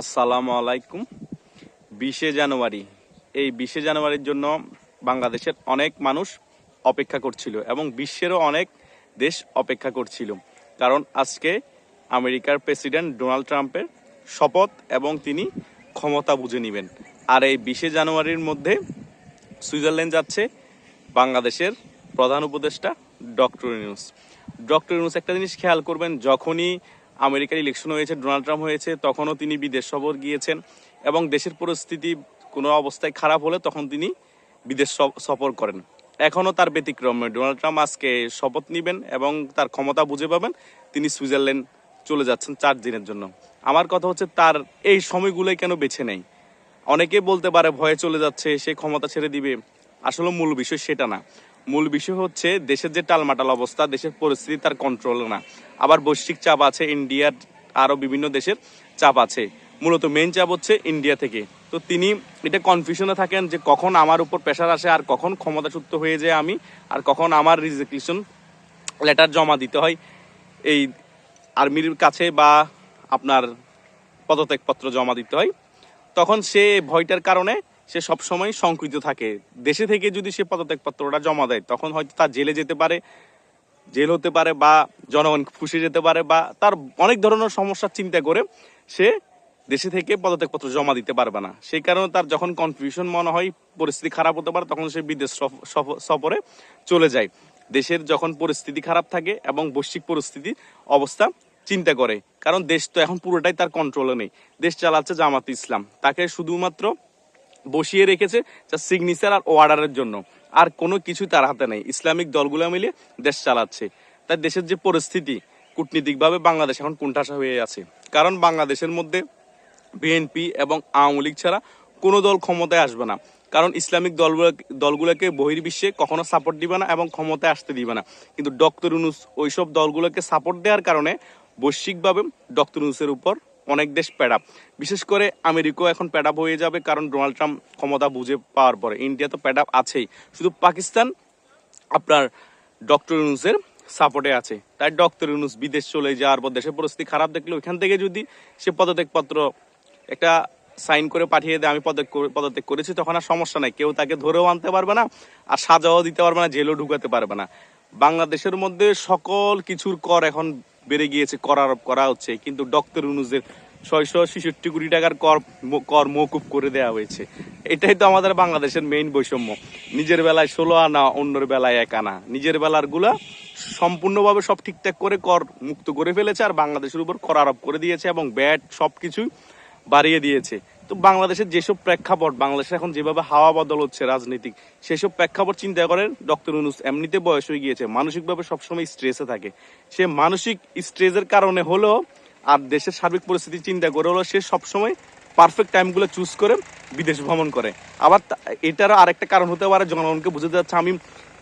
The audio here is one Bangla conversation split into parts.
আসসালামু আলাইকুম। বিশে জানুয়ারি। এই বিশে জানুয়ারির জন্য বাংলাদেশের অনেক মানুষ অপেক্ষা করছিল এবং বিশ্বেরও অনেক দেশ অপেক্ষা করছিল। কারণ আজকে আমেরিকার প্রেসিডেন্ট ডোনাল্ড ট্রাম্পের শপথ এবং তিনি ক্ষমতা বুঝে নেবেন। আর এই বিশে জানুয়ারির মধ্যে সুইজারল্যান্ড যাচ্ছে বাংলাদেশের প্রধান উপদেষ্টা ডক্টর ইউনুস। ডক্টর ইউনুস একটা জিনিস খেয়াল করবেন, যখনই আমেরিকার ইলেকশন হয়েছে, ডোনাল্ড ট্রাম্প হয়েছে, তখনও তিনি বিদেশ সফর গিয়েছেন এবং দেশের পরিস্থিতি কোনো অবস্থায় খারাপ হলে তখন তিনি বিদেশ সফর করেন। এখনও তার ব্যতিক্রম। ডোনাল্ড ট্রাম্প আজকে শপথ নেবেন এবং তার ক্ষমতা বুঝে পাবেন, তিনি সুইজারল্যান্ড চলে যাচ্ছেন চার দিনের জন্য। আমার কথা হচ্ছে তার এই সময়গুলোই কেন বেছে নেই অনেকে বলতে পারে ভয়ে চলে যাচ্ছে, সে ক্ষমতা ছেড়ে দিবে। আসলে মূল বিষয় সেটা না। মূল বিষয় হচ্ছে দেশের যে টালমাটাল অবস্থা, দেশের পরিস্থিতি তার কন্ট্রোল না। আবার বৈশ্বিক চাপ আছে, ইন্ডিয়ার আরও বিভিন্ন দেশের চাপ আছে। মূলত মেন চাপ হচ্ছে ইন্ডিয়া থেকে। তো তিনি এটা কনফিউশনে থাকেন যে কখন আমার উপর প্রেশার আসে আর কখন ক্ষমতাচ্যুত হয়ে যায় আমি, আর কখন আমার রিজিকনেশন লেটার জমা দিতে হয়। এই আর্মির কাছে বা আপনার পদত্যাগপত্র জমা দিতে হয়। তখন সে ভয়টার কারণে সে সবসময় শঙ্কিত থাকে। দেশে থেকে যদি সে পদত্যাগপত্রটা জমা দেয়, তখন হয়তো তার জেলে যেতে পারে, জেল হতে পারে বা জনগণ ফুসে যেতে পারে বা তার অনেক ধরনের সমস্যার চিন্তা করে সে দেশে থেকে পদত্যাগপত্র জমা দিতে পারবে না। সেই কারণে তার যখন কনফিউশন মনে হয়, পরিস্থিতি খারাপ হতে পারে, তখন সে বিদেশ সফ- সফ- সফরে চলে যায়। দেশের যখন পরিস্থিতি খারাপ থাকে এবং বৈশ্বিক পরিস্থিতি অবস্থা চিন্তা করে, কারণ দেশ তো এখন পুরোটাই তার কন্ট্রোলে নেই। দেশ চালাচ্ছে জামাত ইসলাম। তাকে শুধুমাত্র বসিয়ে রেখেছে যা সিগনেচার আর অর্ডারের জন্য। আর কোনো কিছু তার হাতে নেই। ইসলামিক দলগুলো মিলে দেশ চালাচ্ছে। তাই দেশের যে পরিস্থিতি, কূটনীতিকভাবে বাংলাদেশ এখন কোণঠাসা হয়ে আছে। কারণ বাংলাদেশের মধ্যে বিএনপি এবং আওয়ামী লীগ ছাড়া কোনো দল ক্ষমতায় আসবে না। কারণ ইসলামিক দলগুলো, দলগুলোকে বহির্বিশ্বে কখনো সাপোর্ট দিবে না এবং ক্ষমতায় আসতে দিবে না। কিন্তু ডক্টর ইউনুস ওইসব দলগুলোকে সাপোর্ট দেওয়ার কারণে বৈশ্বিকভাবে ডক্টর ইউনুসের উপর অনেক দেশ প্যাডাপ বিশেষ করে আমেরিকাও এখন প্যাডাপ হয়ে যাবে কারণ ডোনাল্ড ট্রাম্প ক্ষমতা বুঝে পাওয়ার পরে। ইন্ডিয়া তো প্যাডাপ আছেই। শুধু পাকিস্তান, আপনার ডক্টর ইউনুসের সাপোর্টে আছে। তাই ডক্টর ইউনুস বিদেশ চলে যাওয়ার পর দেশের পরিস্থিতি খারাপ, দেখলে ওইখান থেকে যদি সে পদত্যাগপত্র একটা সাইন করে পাঠিয়ে দেয়, আমি পদত্যাগ পদত্যাগ করেছি, তখন আর সমস্যা নাই। কেউ তাকে ধরেও আনতে পারবে না আর সাজাও দিতে পারবে না, জেলও ঢুকাতে পারবে না। বাংলাদেশের মধ্যে সকল কিছুর কর এখন বেড়ে গিয়েছে কর আরোপ করা হচ্ছে। কিন্তু ডক্টর ইউনুসের ছয়শো ছেষট্টি কোটি টাকার কর কর মৌকুব করে দেওয়া হয়েছে। এটাই তো আমাদের বাংলাদেশের মেইন বৈষম্য। নিজের বেলায় ষোলো আনা, অন্যের বেলায় এক আনা। নিজের বেলারগুলা সম্পূর্ণভাবে সব ঠিকঠাক করে কর মুক্ত করে ফেলেছে আর বাংলাদেশের উপর কর আরোপ করে দিয়েছে এবং ব্যাট সব কিছুই বাড়িয়ে দিয়েছে। তো বাংলাদেশের যেসব প্রেক্ষাপট, বাংলাদেশে এখন যেভাবে হাওয়া বদল হচ্ছে রাজনীতিক, সেসব প্রেক্ষাপট চিন্তা করেন ডক্টর ইউনুস। এমনিতে বয়স হয়ে গিয়েছে, মানসিকভাবে সবসময় স্ট্রেসে থাকে। সে মানসিক স্ট্রেসের কারণে হলেও আর দেশের সার্বিক পরিস্থিতি চিন্তা করে হলো সে সবসময় পারফেক্ট টাইমগুলো চুজ করে বিদেশ ভ্রমণ করে। আবার এটারও আরেকটা কারণ হতে পারে জনগণকে বুঝতে যাচ্ছে আমি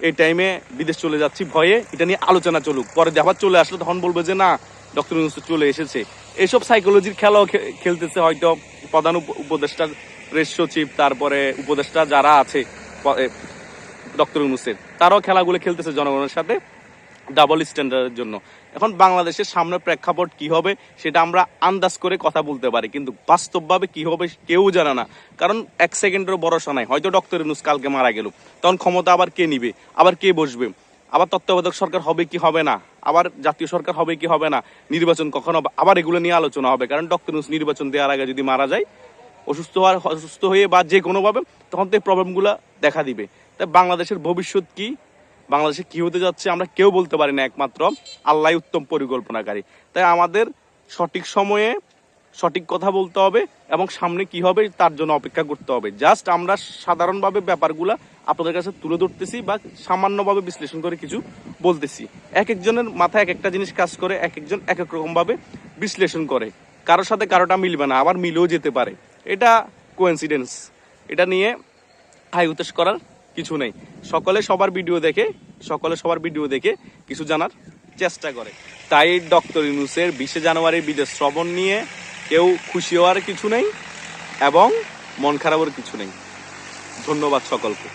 এই টাইমে বিদেশ চলে যাচ্ছি, ভয়ে এটা নিয়ে আলোচনা চলুক। পরে আবার চলে আসলে তখন বলবে যে, না, ডক্টর ইউনুস চলে এসেছে। এসব সাইকোলজির খেলাও খেলতেছে হয়তো। প্রধান উপ- উপদেষ্টার রেস সচিব, তারপরে উপদেষ্টা যারা আছে ডক্টর ইউনুসের, তারাও খেলাগুলো খেলতেছে জনগণের সাথে ডাবল স্ট্যান্ডার্ডের জন্য। এখন বাংলাদেশের সামনে প্রেক্ষাপট কি হবে সেটা আমরা আন্দাজ করে কথা বলতে পারি, কিন্তু বাস্তবভাবে কি হবে কেউ জানে না। কারণ এক সেকেন্ডেরও ভরসা নাই। হয়তো ডক্টর ইউনুস কালকে মারা গেল। তখন ক্ষমতা আবার কে নিবে? আবার কে বসবে? আবার তত্ত্বাবধায়ক সরকার হবে কি হবে না? আবার জাতীয় সরকার হবে কি হবে না? নির্বাচন কখন হবে? আবার এগুলো নিয়ে আলোচনা হবে। কারণ ডক্টর নির্বাচন দেওয়ার আগে যদি মারা যায়, অসুস্থ হওয়ার, অসুস্থ হয়ে বা যে কোনোভাবে, তখন তো এই প্রবলেমগুলো দেখা দিবে। তাই বাংলাদেশের ভবিষ্যৎ কি? বাংলাদেশে কি হতে যাচ্ছে আমরা কেউ বলতে পারি না একমাত্র আল্লাহ উত্তম পরিকল্পনাকারী। তাই আমাদের সঠিক সময়ে সঠিক কথা বলতে হবে এবং সামনে কি হবে তার জন্য অপেক্ষা করতে হবে। জাস্ট আমরা সাধারণভাবে ব্যাপারগুলা আপনাদের কাছে তুলে ধরতেছি বা সামান্যভাবে বিশ্লেষণ করে কিছু বলতেছি। এক একজনের মাথায় এক একটা জিনিস কাজ করে, এক একজন এক এক রকমভাবে বিশ্লেষণ করে। কারোর সাথে কারোটা মিলবে না, আবার মিলেও যেতে পারে। এটা কোয়েন্সিডেন্স এটা নিয়ে হাই উতেশ করার কিছু নেই। সকলে সবার ভিডিও দেখে, সকলে সবার ভিডিও দেখে কিছু জানার চেষ্টা করে। তাই ডক্টর ইউনুসের বিশে জানুয়ারির বিদেশ শ্রবণ নিয়ে কেউ খুশি হওয়ার কিছু নেই এবং মন খারাপের কিছু নেই। ধন্যবাদ সকলকে।